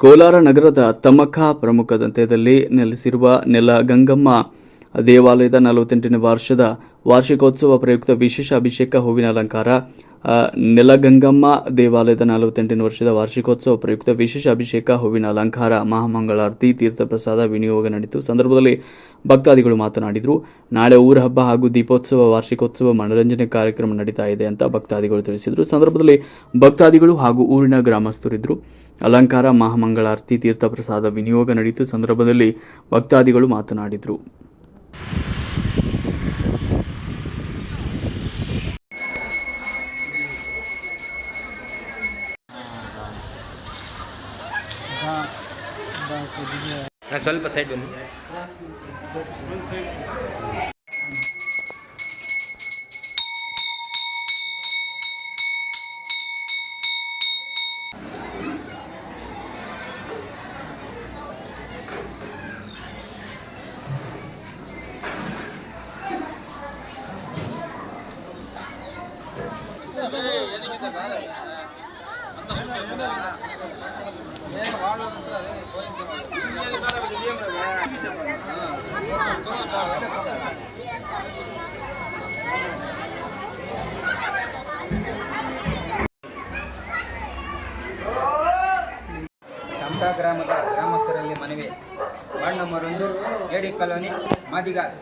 ಕೋಲಾರ ನಗರದ ತಮಖಾ ಪ್ರಮುಖ ದಂತ್ಯದಲ್ಲಿ ನೆಲೆಸಿರುವ ನೆಲ ಗಂಗಮ್ಮ ದೇವಾಲಯದ ನಲವತ್ತೆಂಟನೇ ವರ್ಷದ ವಾರ್ಷಿಕೋತ್ಸವ ಪ್ರಯುಕ್ತ ವಿಶೇಷ ಅಭಿಷೇಕ ಹೂವಿನ ಅಲಂಕಾರ ನೆಲಗಂಗಮ್ಮ ದೇವಾಲಯದ ನಲವತ್ತೆಂಟನೇ ವರ್ಷದ ವಾರ್ಷಿಕೋತ್ಸವ ಪ್ರಯುಕ್ತ ವಿಶೇಷ ಅಭಿಷೇಕ ಹೂವಿನ ಅಲಂಕಾರ, ಮಹಾಮಂಗಳಾರತಿ, ತೀರ್ಥಪ್ರಸಾದ, ವಿನಿಯೋಗ ನಡೆಯಿತು ಸಂದರ್ಭದಲ್ಲಿ ಭಕ್ತಾದಿಗಳು ಮಾತನಾಡಿದರು, ನಾಳೆ ಊರ ಹಬ್ಬ ಹಾಗೂ ದೀಪೋತ್ಸವ ವಾರ್ಷಿಕೋತ್ಸವ ಮನರಂಜನೆ ಕಾರ್ಯಕ್ರಮ ನಡೀತಾ ಇದೆ ಅಂತ ಭಕ್ತಾದಿಗಳು ತಿಳಿಸಿದರು. ಸಂದರ್ಭದಲ್ಲಿ ಭಕ್ತಾದಿಗಳು ಹಾಗೂ ಊರಿನ ಗ್ರಾಮಸ್ಥರಿದ್ದರು. ಅಲಂಕಾರ ಮಹಾಮಂಗಳಾರತಿ ತೀರ್ಥಪ್ರಸಾದ ವಿನಿಯೋಗ ನಡೆಯಿತು. ಸಂದರ್ಭದಲ್ಲಿ ಭಕ್ತಾದಿಗಳು ಮಾತನಾಡಿದರು. ಸ್ವಲ್ಪ ಸೈಡ್ ಬನ್ನಿ. ಗ್ರಾಮದ ಗ್ರಾಮಸ್ಥರಲ್ಲಿ ಮನವಿ. ವಾರ್ಡ್ ನಂಬರ್ ಒಂದು ಎಡಿ ಕಾಲೋನಿ ಮಾದಿಗಾಸ್.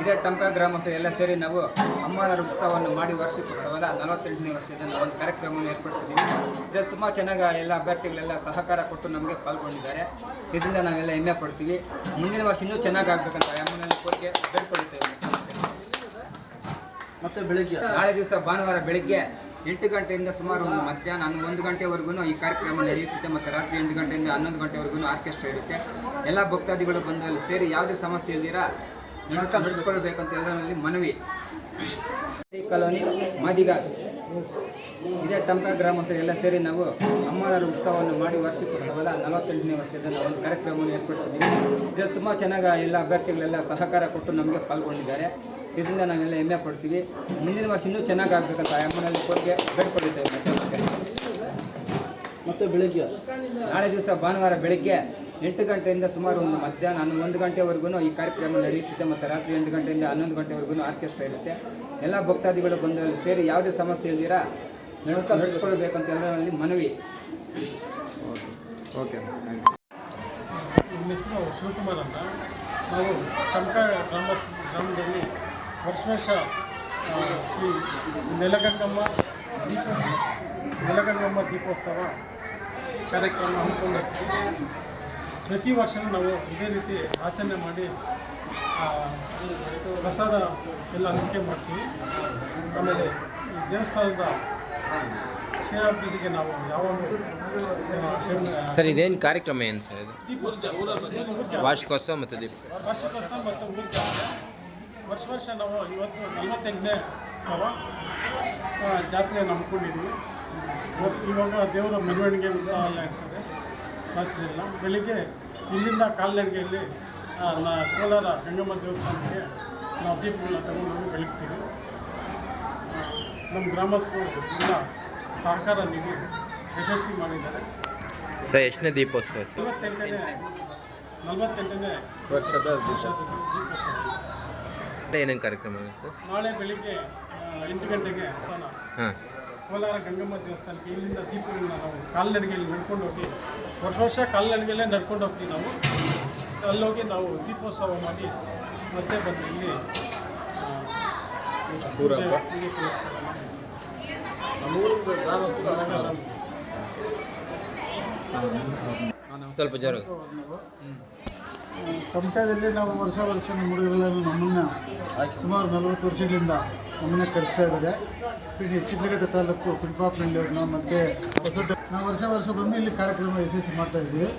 ಇದೇ ಟಮಟಾ ಗ್ರಾಮಸ್ಥರು ಎಲ್ಲ ಸೇರಿ ನಾವು ಅಮ್ಮನವರ ಉತ್ಸವವನ್ನು ಮಾಡಿ ವರ್ಷಕ್ಕೋಸ್ಕರವಾದ ನಲವತ್ತೆಂಟನೇ ವರ್ಷದ ನಾವು ಒಂದು ಕಾರ್ಯಕ್ರಮವನ್ನು ಏರ್ಪಡಿಸಿದ್ದೀವಿ. ಇದು ತುಂಬ ಚೆನ್ನಾಗಿ ಎಲ್ಲ ಅಭ್ಯರ್ಥಿಗಳೆಲ್ಲ ಸಹಕಾರ ಕೊಟ್ಟು ನಮಗೆ ಪಾಲ್ಗೊಂಡಿದ್ದಾರೆ. ಇದರಿಂದ ನಾವೆಲ್ಲ ಹೆಮ್ಮೆ ಪಡ್ತೀವಿ. ಮುಂದಿನ ವರ್ಷ ಇನ್ನೂ ಚೆನ್ನಾಗಿ ಆಗಬೇಕಂತ ಅಮ್ಮನಲ್ಲಿ ಕೋರಿಕೆ ಬೇಡ್ಕೊಳ್ತೇವೆ ಮತ್ತು ಬೆಳಿಗ್ಗೆ? ನಾಳೆ ದಿವಸ ಭಾನುವಾರ ಬೆಳಿಗ್ಗೆ ಎಂಟು ಗಂಟೆಯಿಂದ ಸುಮಾರು ಒಂದು ಮಧ್ಯಾಹ್ನ ಹನ್ನೊಂದು ಒಂದು ಗಂಟೆವರೆಗೂ ಈ ಕಾರ್ಯಕ್ರಮ ನಡೆಯುತ್ತೆ ಮತ್ತು ರಾತ್ರಿ ಎಂಟು ಗಂಟೆಯಿಂದ ಹನ್ನೊಂದು ಗಂಟೆವರೆಗೂ ಆರ್ಕೆಸ್ಟ್ರಾ ಇರುತ್ತೆ. ಎಲ್ಲ ಭಕ್ತಾದಿಗಳು ಬಂದು ಅಲ್ಲಿ ಸೇರಿ ಯಾವುದೇ ಸಮಸ್ಯೆ ಇಲ್ದಿರ ನಡೆಸ್ಕೊಳ್ಬೇಕಂತ ಎಲ್ಲರಲ್ಲಿ ಮನವಿ. ಕಾಲೋನಿ ಮಾದಿಗ. ಇದೇ ಟಂಕ ಗ್ರಾಮಸ್ಥರು ಎಲ್ಲ ಸೇರಿ ನಾವು ಅಮ್ಮನವರ ಉತ್ಸವವನ್ನು ಮಾಡಿ ವರ್ಷಕ್ಕೋಸ್ಕರವಲ್ಲ ನಲವತ್ತೆಂಟನೇ ವರ್ಷದ ನಾವು ಒಂದು ಕಾರ್ಯಕ್ರಮವನ್ನು ಏರ್ಪಡಿಸಿದ್ದೀವಿ. ಇದು ತುಂಬ ಚೆನ್ನಾಗಿ ಎಲ್ಲ ಅಭ್ಯರ್ಥಿಗಳೆಲ್ಲ ಸಹಕಾರ ಕೊಟ್ಟು ನಮಗೆ ಪಾಲ್ಗೊಂಡಿದ್ದಾರೆ. ಇದರಿಂದ ನಾವೆಲ್ಲ ಹೆಮ್ಮೆ ಪಡ್ತೀವಿ. ಮುಂದಿನ ವರ್ಷ ಇನ್ನೂ ಚೆನ್ನಾಗಿ ಆಗ್ಬೇಕಂತ ಅಮ್ಮನಲ್ಲಿ ಕೋರಿಕೆ ಬೇಡ್ಕೊಳ್ತೇವೆ ಮತ್ತೆ ಮತ್ತೆ ಮತ್ತು ಬೆಳಿಗ್ಗೆ ನಾಳೆ ದಿವಸ ಭಾನುವಾರ ಬೆಳಿಗ್ಗೆ ಎಂಟು ಗಂಟೆಯಿಂದ ಸುಮಾರು ಒಂದು ಮಧ್ಯಾಹ್ನ ಹನ್ನೊಂದು ಒಂದು ಗಂಟೆವರೆಗೂ ಈ ಕಾರ್ಯಕ್ರಮ ನಡೆಯುತ್ತೆ ಮತ್ತು ರಾತ್ರಿ ಎಂಟು ಗಂಟೆಯಿಂದ ಹನ್ನೊಂದು ಗಂಟೆವರೆಗೂ ಆರ್ಕೆಸ್ಟ್ರಾ ಇರುತ್ತೆ. ಎಲ್ಲ ಭಕ್ತಾದಿಗಳು ಬಂದು ಸೇರಿ ಯಾವುದೇ ಸಮಸ್ಯೆ ಇದ್ದೀರಾ ನಡೆಸ್ಕೊಳ್ಬೇಕಂತ ಎಲ್ಲರಲ್ಲಿ ಮನವಿ. ಓಕೆ. ಹೆಸರು ಶಿವಕುಮಾರ್ ಅಂತ. ನಾವು ಕನಕ ಗ್ರಾಮ ಗ್ರಾಮದಲ್ಲಿ ವರ್ಷ ಶ್ರೀ ನೆಲಗಂಗಮ್ಮ ದೀಪ ನೆಲಗಂಗಮ್ಮ ದೀಪೋತ್ಸವ ಕಾರ್ಯಕ್ರಮ ಹಮ್ಮಿಕೊಂಡಿರ್ತೀವಿ ಪ್ರತಿ ವರ್ಷ ನಾವು ಇದೇ ರೀತಿ ಆಚರಣೆ ಮಾಡಿ ಪ್ರಸಾದ ಎಲ್ಲ ಹಂಚಿಕೆ ಮಾಡ್ತೀವಿ. ಆಮೇಲೆ ದೇವಸ್ಥಾನದ ನಾವು ಸೇವೆ- ಸರ್ ಇದೇನು ಕಾರ್ಯಕ್ರಮ ಏನು ಸರ್ ಇದು? ವಾರ್ಷಿಕೋತ್ಸವ ಮತ್ತು ದೀಪ. ವಾರ್ಷಿಕೋತ್ಸವ ಮತ್ತು ವರ್ಷ ವರ್ಷ ನಾವು ಇವತ್ತು ನಲವತ್ತೆಂಟನೇ ಜಾತ್ರೆಯನ್ನು ಹಮ್ಮಿಕೊಂಡಿದ್ದೀವಿ. ಜಾತ್ರೆ ನಂಬ್ಕೊಂಡಿದ್ವಿ ಇವತ್ತು ಇವಾಗ ದೇವರ ಮೆರವಣಿಗೆ ಉತ್ಸವ ಎಲ್ಲ ಇರ್ತದೆ ರಾತ್ರಿ ಎಲ್ಲ. ಬೆಳಿಗ್ಗೆ ಇಲ್ಲಿಂದ ಕಾಲ್ನಡಿಗೆಯಲ್ಲಿ ನಾ ಕೋಲಾರ ಗಂಗಮ್ಮ ದೇವಸ್ಥಾನಕ್ಕೆ ನಾವು ದೀಪಗಳನ್ನ ತಗೊಂಡು ಬೆಳಗ್ತೀವಿ. ನಮ್ಮ ಗ್ರಾಮಸ್ಥರು ಎಲ್ಲ ಸಹಕಾರ ನೀಡಿ ಯಶಸ್ವಿ ಮಾಡಿದ್ದಾರೆ. ಸರ್ ಎಷ್ಟನೇ ದೀಪೋತ್ಸವ ಸರ್? ನಲವತ್ತೆಂಟನೇ ನಲವತ್ತೆಂಟನೇ ವರ್ಷದ ದೀಪೋತ್ಸವ. ಏನೇನು ಕಾರ್ಯಕ್ರಮ ಸರ್? ನಾಳೆ ಬೆಳಿಗ್ಗೆ ಎಂಟು ಗಂಟೆಗೆ ಹಾಂ. ಕೋಲಾರ ಗಂಗಮ್ಮ ದೇವಸ್ಥಾನಕ್ಕೆ ಇಲ್ಲಿಂದ ದೀಪಗಳನ್ನ ನಾವು ಕಾಲ್ನಡಿಗೆಯಲ್ಲಿ ನಡ್ಕೊಂಡು ಹೋಗಿ ವರ್ಷ ವರ್ಷ ಕಾಲ್ನಡಿಗೆಯಲ್ಲೇ ನಡ್ಕೊಂಡು ಹೋಗ್ತೀವಿ ನಾವು. ಅಲ್ಲೋಗಿ ನಾವು ದೀಪೋತ್ಸವ ಮಾಡಿ ಮತ್ತೆ ಬಂದು ಇಲ್ಲಿ ಸ್ವಲ್ಪ ಜೋರ ಕಮಟದಲ್ಲಿ ನಾವು ವರ್ಷ ವರ್ಷ ನಮ್ಮ ನಮ್ಮನ್ನು ಸುಮಾರು ನಲವತ್ತು ವರ್ಷಗಳಿಂದ ನಮ್ಮನ್ನು ಕರೆಸ್ತಾ ಇದ್ದಾರೆ. ಪಿಡಿ ಶಿಡ್ಲಘಟ್ಟ ತಾಲೂಕು ಪಿಂಪಾಪನಹಳ್ಳಿಯವ್ರನ್ನ ಮತ್ತು ಹೊಸಟ ನಾವು ವರ್ಷ ವರ್ಷ ಬಂದು ಇಲ್ಲಿ ಕಾರ್ಯಕ್ರಮ ಯಶಸ್ವಿ ಮಾಡ್ತಾ ಇದ್ದೀವಿ.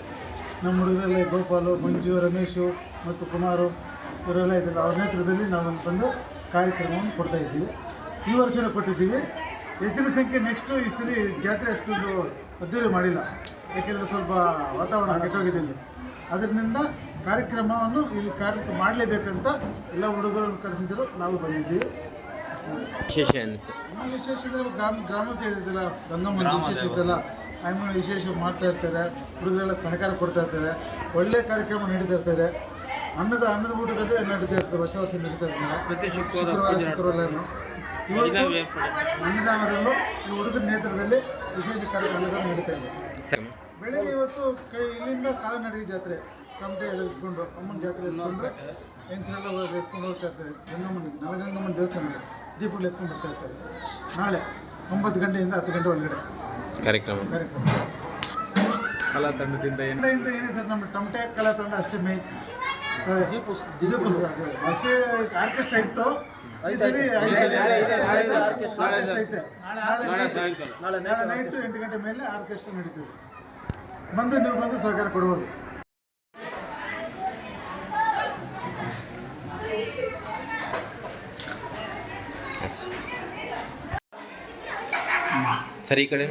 ನಮ್ಮ ಹುಡುಗರೆಲ್ಲ ಗೋಪಾಲು, ಮಂಜು, ರಮೇಶು ಮತ್ತು ಕುಮಾರು ಇವರೆಲ್ಲ ಇದ್ದಾರೆ. ಅವ್ರ ನೇತೃತ್ವದಲ್ಲಿ ನಾವು ಬಂದು ಕಾರ್ಯಕ್ರಮವನ್ನು ಕೊಡ್ತಾ ಈ ವರ್ಷನೂ ಕೊಟ್ಟಿದ್ದೀವಿ. ಹೆಚ್ಚಿನ ಸಂಖ್ಯೆ ನೆಕ್ಸ್ಟು ಈ ಸರಿ ಜಾತ್ರೆ ಅಷ್ಟೊಂದು ಅದ್ದೂರಿ ಮಾಡಿಲ್ಲ. ಯಾಕೆಂದರೆ ಸ್ವಲ್ಪ ವಾತಾವರಣ ಕೆಟ್ಟೋಗಿದೆ ಇಲ್ಲಿ. ಅದರಿಂದ ಕಾರ್ಯಕ್ರಮವನ್ನು ಇಲ್ಲಿ ಕಾರ್ಯಕ್ರಮ ಮಾಡಲೇಬೇಕಂತ ಎಲ್ಲ ಹುಡುಗರನ್ನು ಕರೆಸಿದ್ರು. ನಾವು ಬಂದಿದ್ದೀವಿ. ವಿಶೇಷ ಏನು ಸರ್ ನಮ್ಮ ವಿಶೇಷ ಗ್ರಾಮ ಗ್ರಾಮದ ಇದೆಯಲ್ಲ ಗಂಗಮ್ಮನ ವಿಶೇಷ ಇದ್ದಲ್ಲ ಆಮೇಲೆ ವಿಶೇಷ ಮಾಡ್ತಾ ಇರ್ತಾರೆ ಹುಡುಗರೆಲ್ಲ ಸಹಕಾರ ಕೊಡ್ತಾ ಇರ್ತಾರೆ ಒಳ್ಳೆ ಕಾರ್ಯಕ್ರಮ ನಡೀತಾ ಇರ್ತದೆ. ಅನ್ನದ ಅನ್ನದ ಊಟದಲ್ಲಿ ನಡೀತಾ ಇರ್ತದೆ ವರ್ಷ ವರ್ಷ ನಡೀತಾ ಇರ್ತದೆ. ಶುಕ್ರವಾರ ಶುಕ್ರವಾರ ಇವತ್ತು ಅನ್ನದಾನದಲ್ಲೂ ಈ ಹುಡುಗರ ನೇತೃತ್ವದಲ್ಲಿ ವಿಶೇಷ ಕಾರ್ಯಕ್ರಮ ನಡೀತಾ ಇದೆ ಬೆಳಗ್ಗೆ ಬೆಳಿಗ್ಗೆ ಇವತ್ತು ಕೈ ಇಲ್ಲಿಂದ ಕಾಲನಡಿಗೆ ಜಾತ್ರೆ. ಟಮಟೆ ಎಲ್ಲ ಎತ್ಕೊಂಡು ಅಮ್ಮನ ಜಾತ್ರೆ ಎತ್ಕೊಂಡು ಹೆಂಗಸರೆಲ್ಲ ಹೋಗಿ ಎತ್ಕೊಂಡು ಹೋಗ್ತಾ ಇರ್ತಾರೆ. ಗಂಗಮ್ಮನ ನಲಗಂಗಮ್ಮನ ದೇವಸ್ಥಾನಕ್ಕೆ ದೀಪಗಳು ಎತ್ಕೊಂಡು ಬರ್ತಾ ಇರ್ತಾರೆ. ನಾಳೆ ಒಂಬತ್ತು ಗಂಟೆಯಿಂದ ಹತ್ತು ಗಂಟೆ ಒಳಗಡೆ. ಕಾರ್ಯಕ್ರಮ. ಕಾರ್ಯಕ್ರಮ. ಕಲಾ ತಂಡದಿಂದ ಏನೇ ಸರ್ ನಮ್ಮ ಟಮಟೆ ಕಲಾ ತಂಡ ಅಷ್ಟೇ ಮೇ ವರ್ಷ ಆರ್ಕೆಸ್ಟ್ರಾ ಇತ್ತು. ಈ ಸರಿ ಆರ್ಕೆಸ್ಟ್ರಾ ಐತೆ. ನಾಳೆ ನಾಳೆ ನೈಟ್ ಎಂಟು ಗಂಟೆ ಮೇಲೆ ಆರ್ಕೆಸ್ಟ್ರಾ ನಡೀತದೆ. ಬಂದು ನೀವು ಬಂದು ಸಹಕಾರ ಕೊಡ್ಬೋದು. ಎಸ್ ಸರ್ ಈ ಕಡೆ